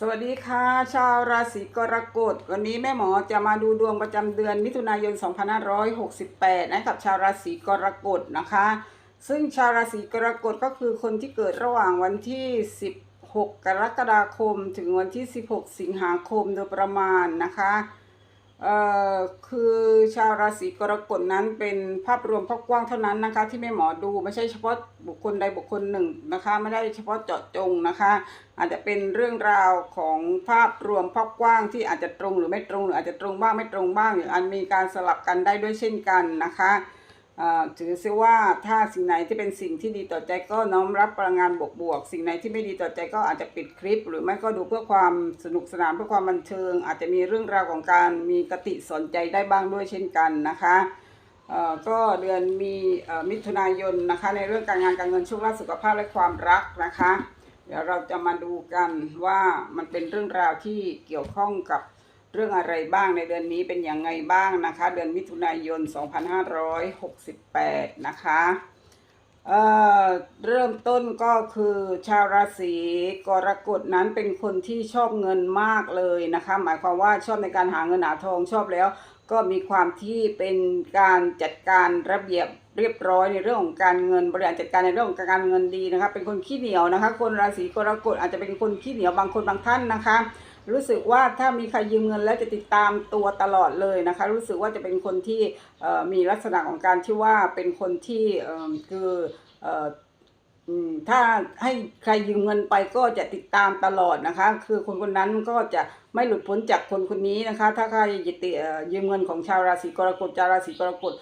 สวัสดีค่ะ ชาวราศีกรกฎ วันนี้แม่หมอจะมาดูดวงประจำเดือนมิถุนายน 2568 นะกับชาวราศีกรกฎนะคะ ซึ่งชาวราศีกรกฎก็คือคนที่เกิดระหว่างวันที่ 16 กรกฎาคม ถึงวันที่ 16 สิงหาคมโดยประมาณนะคะ คือชาวราศีกรกฎนั้นเป็นภาพรวมภาพกว้างเท่านั้นนะคะ ที่แม่หมอดูไม่ใช่เฉพาะบุคคลใดบุคคลหนึ่งนะคะ ไม่ได้เฉพาะเจาะจงนะคะ อาจจะเป็นเรื่องราวของภาพรวมภาพกว้างที่อาจจะตรงหรือไม่ตรงหรืออาจจะตรงบ้างไม่ตรงบ้างหรืออาจมีการสลับกันได้ด้วยเช่นกันนะคะ ถือซะว่าถ้าสิ่งไหนที่เป็นสิ่งที่ดีต่อใจก็น้อมรับพลังงานบวกๆสิ่งไหนที่ไม่ดีต่อใจก็อาจจะปิดคลิป หรือไม่ก็ดูเพื่อความสนุกสนานเพื่อความบันเทิง อาจจะมีเรื่องราวของการมีกติสนใจได้บ้างด้วยเช่นกันนะคะก็เดือนมีมิถุนายนนะคะในเรื่องการงานการเงินโชคลาภสุขภาพและความรักนะคะ เดี๋ยวเราจะมาดูกันว่ามันเป็นเรื่องราวที่เกี่ยวข้องกับ เรื่องอะไรบ้างในเดือนนี้เป็นอย่างไงบ้างนะคะ เดือนมิถุนายน 2568 นะคะเอ่อเริ่มต้นก็คือชาวราศีกรกฎนั้นเป็นคนที่ชอบเงินมากเลยนะคะ หมายความว่าชอบในการหาเงินหาทองชอบแล้ว ก็มีความที่เป็นการจัดการระเบียบเรียบร้อยในเรื่องของการเงินบริหารจัดการในเรื่องของการเงินดีนะคะ เป็นคนขี้เหนียวนะคะ คนราศีกรกฎอาจจะเป็นคนขี้เหนียวบางคนบางท่านนะคะ รู้สึกว่าถ้ามีใครยืมเงินแล้วจะติดตามตัวตลอดเลยนะคะ รู้สึกว่าจะเป็นคนที่มีลักษณะของการที่ว่าเป็นคนที่คือถ้าให้ใครยืมเงินไปก็จะติดตามตลอดนะคะ คือคนคนนั้นก็จะไม่หลุดพ้นจากคนคนนี้นะคะ ถ้าใครยึดเตยืมเงินของชาวราศีกรกฎชาวราศีกรกฎ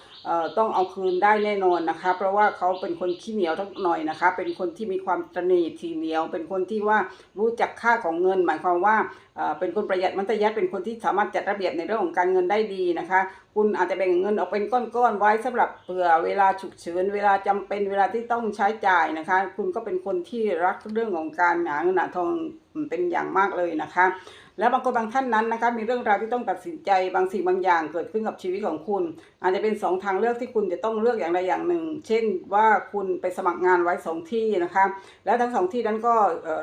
ต้องเอาคืนได้แน่นอนนะคะ เพราะว่าเขาเป็นคนขี้เหนียวทั้งหน่อยนะคะ เป็นคนที่มีความตรนีทีเหนียว เป็นคนที่ว่ารู้จักค่าของเงิน หมายความว่าเอ่อเป็นคนประหยัดมัธยัติเป็นคนที่สามารถจัดระเบียบในเรื่องของการเงินได้ดีนะคะ คุณอาจจะแบ่งเงินออกเป็นก้อนๆไว้สำหรับเผื่อเวลาฉุกเฉินเวลาจำเป็นเวลาที่ต้องใช้จ่ายนะคะ คุณก็เป็นคนที่รักเรื่องของการหาเงินหาทองเป็นอย่างมากเลยนะคะ แล้วบางคนบางท่านนั้นนะคะมีเรื่องราวที่ต้องตัดสินใจบางสิ่งบางอย่างเกิดขึ้นกับชีวิตของคุณ อาจจะเป็นสองทางเลือกที่คุณจะต้องเลือกอย่างใดอย่างหนึ่ง เช่นว่าคุณไปสมัครงานไว้สองที่นะคะ แล้วทั้งสองที่นั้นก็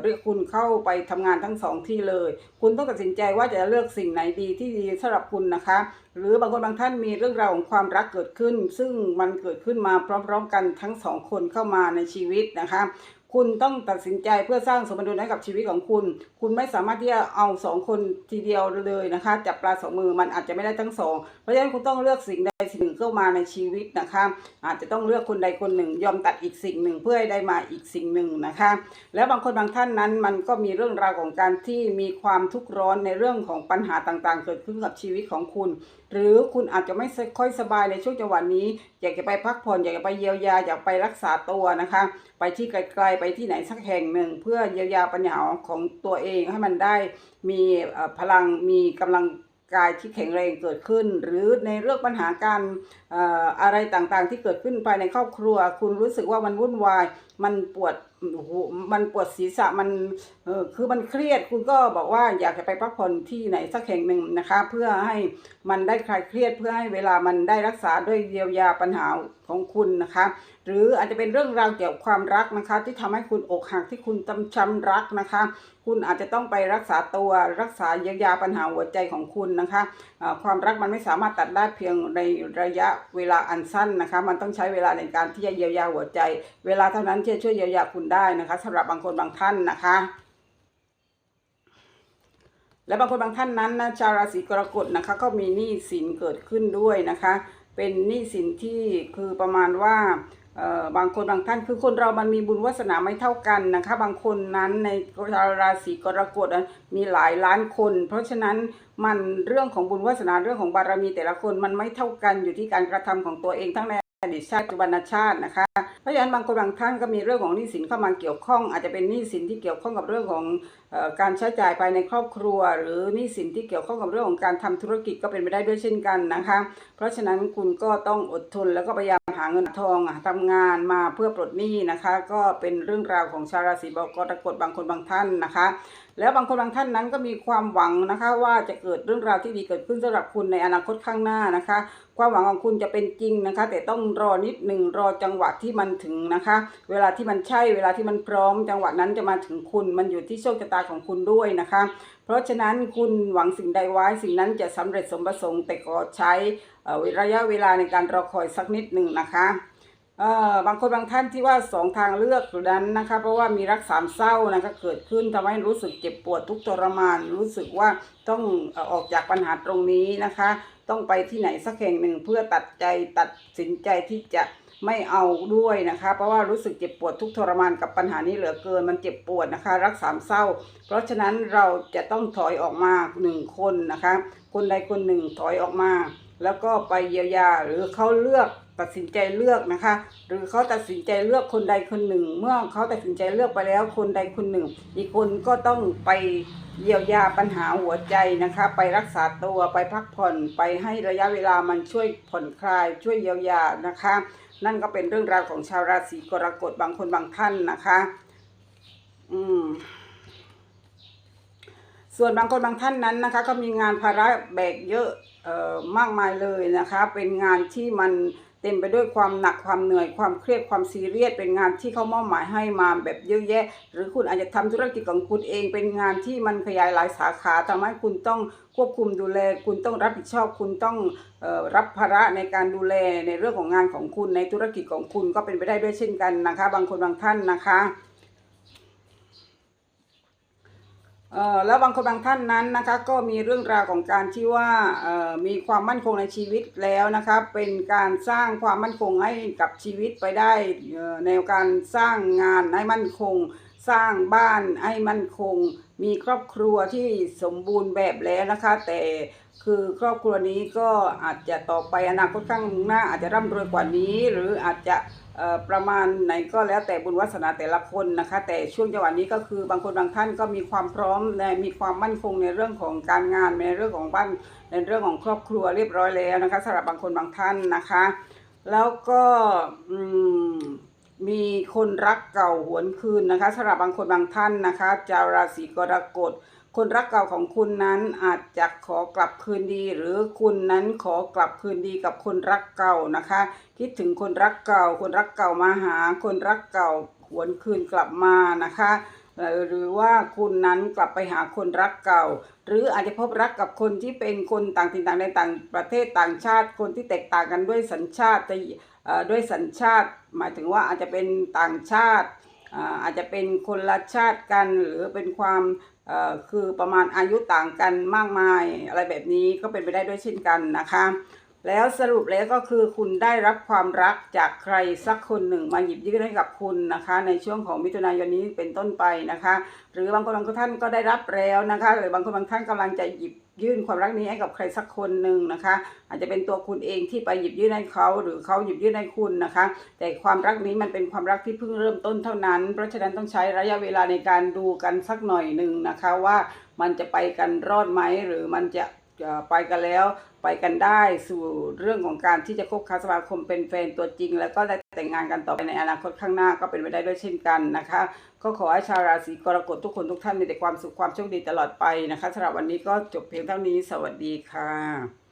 เรียกคุณเข้าไปทำงานทั้งสองที่เลย คุณต้องตัดสินใจว่าจะเลือกสิ่งไหนดีที่ดีสำหรับคุณนะคะ หรือบางคนบางท่านมีเรื่องราวของความรักเกิดขึ้น ซึ่งมันเกิดขึ้นมาพร้อมๆกันทั้งสองคนเข้ามาในชีวิตนะคะ คุณต้องตัดสินใจเพื่อสร้างสมดุลให้กับชีวิตของคุณ คุณไม่สามารถที่จะเอาสองคนทีเดียวเลยนะคะ จับปลาสองมือมันอาจจะไม่ได้ทั้งสอง เพราะฉะนั้นคุณต้องเลือกสิ่งใด เข้ามาในชีวิตนะคะ อาจจะต้องเลือกคนใดคนหนึ่ง ยอมตัดอีกสิ่งหนึ่งเพื่อให้ได้มาอีกสิ่งหนึ่งนะคะ แล้วบางคนบางท่านนั้นมันก็มีเรื่องราวของการที่มีความทุกข์ร้อนในเรื่องของปัญหาต่างๆ เกิดขึ้นกับชีวิตของคุณ หรือคุณอาจจะไม่ค่อยสบายในช่วงจังหวะนี้ อยากจะไปพักผ่อนอยากจะไปเยียวยาอยากไปรักษาตัวนะคะ ไปที่ไกลๆไปที่ไหนสักแห่งหนึ่ง เพื่อเยียวยาปัญหาของตัวเองให้มันได้มีพลังมีกำลัง กายที่แข็งแรงเกิดขึ้น หรือในเรื่องปัญหาการอะไรต่างๆ ที่เกิดขึ้นภายในครอบครัว คุณรู้สึกว่ามันวุ่นวาย มันปวดมันปวดศีรษะมันคือมันเครียดคุณก็บอกว่าอยากจะไปพักผ่อนที่ไหนสักแห่งหนึ่งนะคะ เพื่อให้มันได้คลายเครียดเพื่อให้เวลามันได้รักษาด้วยเยียวยาปัญหาของคุณนะคะ หรืออาจจะเป็นเรื่องราวเกี่ยวกับความรักนะคะ ที่ทำให้คุณอกหักที่คุณจำช้ำรักนะคะ คุณอาจจะต้องไปรักษาตัวรักษาเยียวยาปัญหาหัวใจของคุณนะคะอ่าความรักมันไม่สามารถตัดได้เพียงในระยะเวลาอันสั้นนะคะ มันต้องใช้เวลาในการที่จะเยียวยาหัวใจ เวลาเท่านั้นที่จะช่วยเยียวยาคุณได้นะคะสำหรับบางคนบางท่านนะคะและบางคนบางท่านนั้นนะชาวราศีกรกฎนะคะก็มีหนี้สินเกิดขึ้นด้วยนะคะ เป็นหนี้สินที่คือประมาณว่าบางคนบางท่านคือคนเรามันมีบุญวาสนาไม่เท่ากันนะคะ บางคนนั้นในราศีกรกฎมีหลายล้านคน เพราะฉะนั้นมันเรื่องของบุญวาสนาเรื่องของบารมีแต่ละคนมันไม่เท่ากันอยู่ที่การกระทำของตัวเองทั้งใน ดีตชาติปัจจุบันชาตินะคะเพราะฉะนั้นบางคนบางท่านก็มีเรื่องของหนี้สินเข้ามาเกี่ยวข้อง อาจจะเป็นหนี้สินที่เกี่ยวข้องกับเรื่องของอการใช้จ่ายภายในครอบครัว หรือหนี้สินที่เกี่ยวข้องกับเรื่องของการทำธุรกิจก็เป็นไปได้ด้วยเช่นกันนะคะ เพราะฉะนั้นคุณก็ต้องอดทนแล้วก็พยายามหาเงินทองอะทำงานมาเพื่อปลดหนี้นะคะ ก็เป็นเรื่องราวของชาวราศีกรกฎบางคนบางท่านนะคะ แล้วบางคนบางท่านนั้นก็มีความหวังนะคะ ว่าจะเกิดเรื่องราวที่ดีเกิดขึ้นสำหรับคุณในอนาคตข้างหน้านะคะ ความหวังของคุณจะเป็นจริงนะคะ แต่ต้องรอนิดหนึ่งรอจังหวะที่มันถึงนะคะ เวลาที่มันใช่เวลาที่มันพร้อม จังหวะนั้นจะมาถึงคุณมันอยู่ที่โชคชะตาของคุณด้วยนะคะ เพราะฉะนั้นคุณหวังสิ่งใดไว้สิ่งนั้นจะสำเร็จสมประสงค์แต่ก็ใช้ระยะเวลาในการรอคอยสักนิดหนึ่งนะคะ บางคนบางท่านที่ว่าสองทางเลือกนั้นนะคะ เพราะว่ามีรักสามเศร้านะคะเกิดขึ้นทำให้รู้สึกเจ็บปวดทุกทรมาน รู้สึกว่าต้องออกจากปัญหาตรงนี้นะคะ ต้องไปที่ไหนสักแห่งหนึ่งเพื่อตัดใจตัดสินใจที่จะไม่เอาด้วยนะคะ เพราะว่ารู้สึกเจ็บปวดทุกทรมานกับปัญหานี้เหลือเกินมันเจ็บปวดนะคะ รักสามเศร้า เพราะฉะนั้นเราจะต้องถอยออกมาหนึ่งคนนะคะ คนใดคนหนึ่งถอยออกมา แล้วก็ไปเยียวยาหรือเขาเลือก ตัดสินใจเลือกนะคะ หรือเขาตัดสินใจเลือกคนใดคนหนึ่ง เมื่อเขาตัดสินใจเลือกไปแล้วคนใดคนหนึ่ง อีกคนก็ต้องไปเยียวยาปัญหาหัวใจนะคะ ไปรักษาตัวไปพักผ่อนไปให้ระยะเวลามันช่วยผ่อนคลาย ช่วยเยียวยานะคะ นั่นก็เป็นเรื่องราวของชาวราศีกรกฎบางคนบางท่านนะคะ อืมส่วนบางคนบางท่านนั้นนะคะ ก็มีงานภาระแบกเยอะเอ่อมากมายเลยนะคะ เป็นงานที่มัน เต็มไปด้วยความหนักความเหนื่อยความเครียดความซีเรียสเป็นงานที่เขามอบหมายให้มาแบบเยอะแยะ หรือคุณอาจจะทำธุรกิจของคุณเองเป็นงานที่มันขยายหลายสาขาทำให้คุณต้องควบคุมดูแล คุณต้องรับผิดชอบ คุณต้องออรับภาระในการดูแลในเรื่องของงานของคุณในธุรกิจของคุณก็เป็นไปได้ด้วยเช่นกันนะคะ บางคนบางท่านนะคะ เอ่อ แล้วบางคนบางท่านนั้นนะคะก็มีเรื่องราวของการที่ว่ามีความมั่นคงในชีวิตแล้วนะคะเป็นการสร้างความมั่นคงให้กับชีวิตไปได้ในการสร้างงานให้มั่นคง สร้างบ้านให้มั่นคง มีครอบครัวที่สมบูรณ์แบบแล้วนะคะ แต่คือครอบครัวนี้ก็อาจจะต่อไปอนาคตข้างหน้าอาจจะร่ำรวยกว่านี้ หรืออาจจะประมาณไหนก็แล้วแต่บุญวาสนาแต่ละคนนะคะ แต่ช่วงจังหวะนี้ก็คือบางคนบางท่านก็มีความพร้อมในมีความมั่นคงในเรื่องของการงานในเรื่องของบ้านในเรื่องของครอบครัวเรียบร้อยแล้วนะคะสำหรับบางคนบางท่านนะคะ แล้วก็อืม มีคนรักเก่าหวนคืนนะคะสำหรับบางคนบางท่านนะคะชาวราศีกรกฎคนรักเก่าของคุณนั้นอาจจะขอกลับคืนดี หรือคุณนั้นขอกลับคืนดีกับคนรักเก่านะคะ คิดถึงคนรักเก่า คนรักเก่ามาหา คนรักเก่าหวนคืนกลับมานะคะ หรือว่าคุณนั้นกลับไปหาคนรักเก่า หรืออาจจะพบรักกับคนที่เป็นคนต่างถิ่นต่างในต่างประเทศต่างชาติ คนที่แตกต่างกันด้วยสัญชาติเอ่ด้วยสัญชาติ หมายถึงว่าอาจจะเป็นต่างชาติอาจจะเป็นคนละชาติกันหรือเป็นความคือประมาณอายุต่างกันมากมาย อะไรแบบนี้ก็เป็นไปได้ด้วยเช่นกันนะคะ แล้วสรุปแล้วก็คือคุณได้รับความรักจากใครสักคนหนึ่งมาหยิบยื่นให้กับคุณนะคะ ในช่วงของมิถุนายนนี้เป็นต้นไปนะคะ หรือบางคนบางท่านก็ได้รับแล้วนะคะ หรือบางคนบางท่านกำลังจะหยิบยื่นความรักนี้ให้กับใครสักคนหนึ่งนะคะ อาจจะเป็นตัวคุณเองที่ไปหยิบยื่นให้เขาหรือเขาหยิบยื่นให้คุณนะคะ แต่ความรักนี้มันเป็นความรักที่เพิ่งเริ่มต้นเท่านั้น เพราะฉะนั้นต้องใช้ระยะเวลาในการดูกันสักหน่อยหนึ่งนะคะว่ามันจะไปกันรอดไหมหรือมันจะ ไปกันแล้วไปกันได้สู่เรื่องของการที่จะคบค้าสมาคมเป็นแฟนตัวจริง แล้วก็ได้แต่งงานกันต่อไปในอนาคตข้างหน้าก็เป็นไปได้ด้วยเช่นกันนะคะก็ขอให้ชาวราศีกรกฎทุกคนทุกท่านมีแต่ความสุขความโชคดีตลอดไปนะคะสำหรับวันนี้ก็จบเพียงเท่านี้ สวัสดีค่ะ